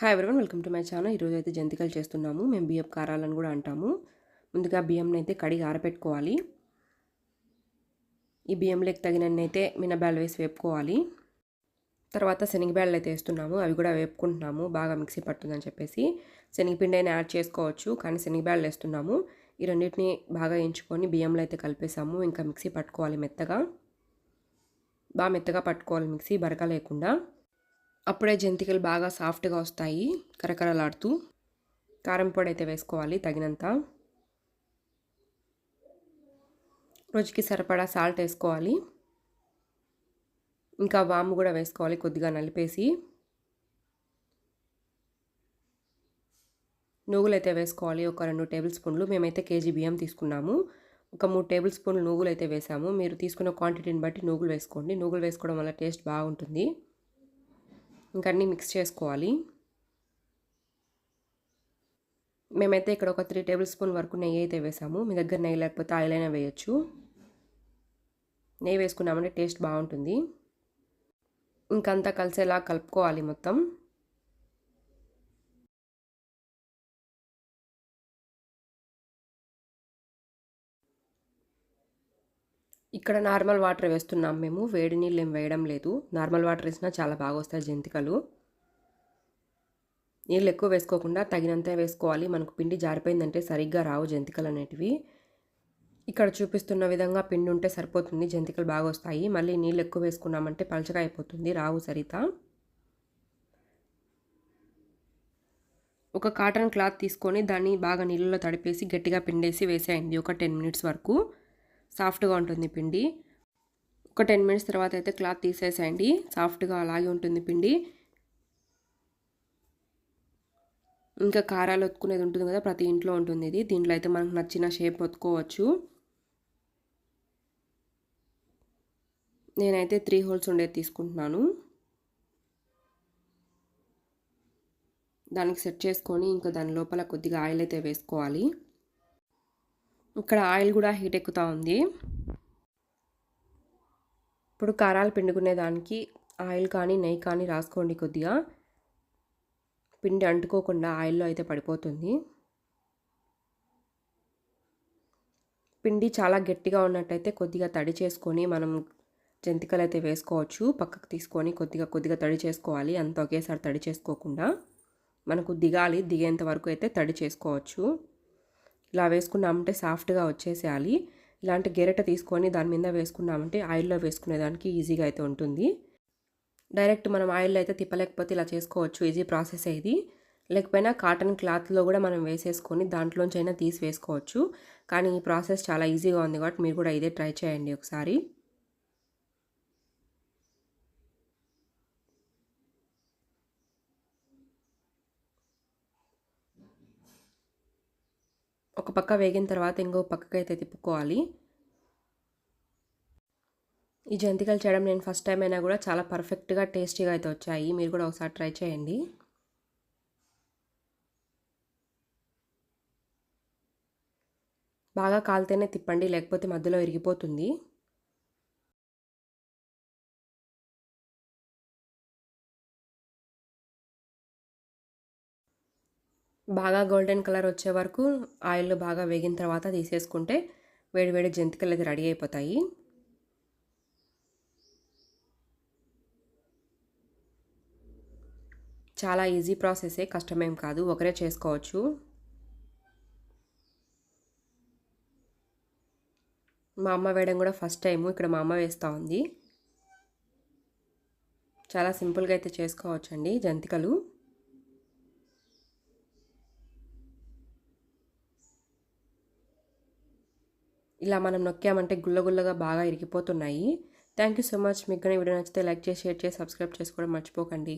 Hi everyone welcome to my channel ఈరోజు అయితే జంతికలు చేస్తున్నాము. మేము బియ్యం కారాలని కూడా అంటాము. ముందుగా బియ్యంని అయితే కడిగి ఆరబెట్టుకోవాలి ఈ బియ్యంలోకి తగినన్ని అయితే మినబ్యాలు వేసి వేపుకోవాలి. తర్వాత శనగబ్యాళ్ళు అయితే వేస్తున్నాము. అవి కూడా వేపుకుంటున్నాము. బాగా మిక్సీ పట్టుందని చెప్పేసి శనగపిండి అయినా యాడ్ చేసుకోవచ్చు. కానీ శనగబ్యాళ్ళు వేస్తున్నాము. ఈ రెండింటిని బాగా ఎంచుకొని బియ్యంలో అయితే కలిపేసాము. ఇంకా మిక్సీ పట్టుకోవాలి మెత్తగా. బాగా మెత్తగా పట్టుకోవాలి మిక్సీ బరక లేకుండా. అప్పుడే జంతికలు బాగా సాఫ్ట్గా వస్తాయి. కరకరలాడుతూ కారం పొడి అయితే వేసుకోవాలి తగినంత. రుచికి సరిపడా సాల్ట్ వేసుకోవాలి. ఇంకా వాము కూడా వేసుకోవాలి కొద్దిగా నలిపేసి. నువ్వులు అయితే వేసుకోవాలి ఒక రెండు టేబుల్ స్పూన్లు. మేమైతే కేజీ బియ్యం తీసుకున్నాము. ఒక మూడు టేబుల్ స్పూన్లు నువ్వులు అయితే వేసాము. మీరు తీసుకున్న క్వాంటిటీని బట్టి నువ్వులు వేసుకోండి. నువ్వులు వేసుకోవడం వల్ల టేస్ట్ బాగుంటుంది. ఇంకా అన్నీ మిక్స్ చేసుకోవాలి. మేమైతే ఇక్కడ ఒక త్రీ టేబుల్ స్పూన్ వరకు నెయ్యి అయితే వేసాము. మీ దగ్గర నెయ్యి లేకపోతే ఆయిల్ అయినా వేయచ్చు. నెయ్యి వేసుకున్నామంటే టేస్ట్ బాగుంటుంది. ఇంకంతా కలిసేలా కలుపుకోవాలి మొత్తం. ఇక్కడ నార్మల్ వాటర్ వేస్తున్నాం మేము. వేడి నీళ్ళు ఏం వేయడం లేదు. నార్మల్ వాటర్ వేసినా చాలా బాగా వస్తాయి జంతికలు. నీళ్ళు ఎక్కువ వేసుకోకుండా తగినంత వేసుకోవాలి. మనకు పిండి జారిపోయిందంటే సరిగ్గా రావు జంతికలు అనేటివి. ఇక్కడ చూపిస్తున్న విధంగా పిండి ఉంటే సరిపోతుంది. జంతికలు బాగా వస్తాయి. మళ్ళీ నీళ్ళు ఎక్కువ వేసుకున్నామంటే పలచగా అయిపోతుంది. రావు సరిత. ఒక కాటన్ క్లాత్ తీసుకొని దాన్ని బాగా నీళ్ళలో తడిపేసి గట్టిగా పిండేసి వేసేయండి. ఒక టెన్ మినిట్స్ వరకు. సాఫ్ట్గా ఉంటుంది పిండి. ఒక టెన్ మినిట్స్ తర్వాత అయితే క్లాత్ తీసేసేయండి. సాఫ్ట్గా అలాగే ఉంటుంది పిండి. ఇంకా కారాలు ఒత్తుకునేది ఉంటుంది కదా ప్రతి ఇంట్లో ఉంటుంది ఇది. దీంట్లో అయితే మనకు నచ్చిన షేప్ ఒత్తుకోవచ్చు. నేనైతే త్రీ హోల్స్ ఉండేది తీసుకుంటున్నాను. దానికి సెట్ చేసుకొని ఇంకా దాని లోపల కొద్దిగా ఆయిల్ అయితే వేసుకోవాలి. ఇక్కడ ఆయిల్ కూడా హీట్ ఎక్కుతూ ఉంది. ఇప్పుడు కారాలు పిండుకునే దానికి ఆయిల్ కానీ నెయ్యి కానీ రాసుకోండి కొద్దిగా. పిండి అంటుకోకుండా ఆయిల్లో అయితే పడిపోతుంది. పిండి చాలా గట్టిగా ఉన్నట్టయితే కొద్దిగా తడి చేసుకొని మనం జంతికలు అయితే వేసుకోవచ్చు. పక్కకు తీసుకొని కొద్దిగా కొద్దిగా తడి చేసుకోవాలి. అంత ఒకేసారి తడి చేసుకోకుండా మనకు దిగాలి. దిగేంత వరకు అయితే తడి చేసుకోవచ్చు. ఇలా వేసుకున్నామంటే సాఫ్ట్గా వచ్చేసేయాలి. ఇలాంటి గెరెట తీసుకొని దాని మీద వేసుకున్నామంటే ఆయిల్లో వేసుకునేదానికి ఈజీగా అయితే ఉంటుంది. డైరెక్ట్ మనం ఆయిల్లో అయితే తిప్పలేకపోతే ఇలా చేసుకోవచ్చు. ఈజీ ప్రాసెస్ ఇది. లేకపోయినా కాటన్ క్లాత్లో కూడా మనం వేసేసుకొని దాంట్లోంచి అయినా తీసి వేసుకోవచ్చు. కానీ ఈ ప్రాసెస్ చాలా ఈజీగా ఉంది కాబట్టి మీరు కూడా ఇదే ట్రై చేయండి ఒకసారి. ఒక పక్క వేగిన తర్వాత ఇంకో పక్కకి అయితే తిప్పుకోవాలి. ఈ జంతికలు చేయడం నేను ఫస్ట్ టైం అయినా కూడా చాలా పర్ఫెక్ట్గా టేస్టీగా అయితే వచ్చాయి. మీరు కూడా ఒకసారి ట్రై చేయండి. బాగా కాలితేనే తిప్పండి లేకపోతే మధ్యలో విరిగిపోతుంది. బాగా గోల్డెన్ కలర్ వచ్చే వరకు ఆయిల్ బాగా వేగిన తర్వాత తీసేసుకుంటే వేడివేడి జంతికలు అయితే రెడీ అయిపోతాయి. చాలా ఈజీ ప్రాసెసే కష్టమేం కాదు ఒకరే చేసుకోవచ్చు. మా అమ్మ వేయడం కూడా ఫస్ట్ టైము ఇక్కడ మా అమ్మ వేస్తూ ఉంది. చాలా సింపుల్గా అయితే చేసుకోవచ్చండి జంతికలు. ఇలా మనం నొక్కామంటే గుల్లగుల్లగా బాగా ఇరిగిపోతున్నాయి. థ్యాంక్ యూ సో మచ్ మీకు కానీ వీడియో నచ్చితే లైక్ చేసి షేర్ చేసి సబ్స్క్రైబ్ చేసుకోవడం మర్చిపోకండి.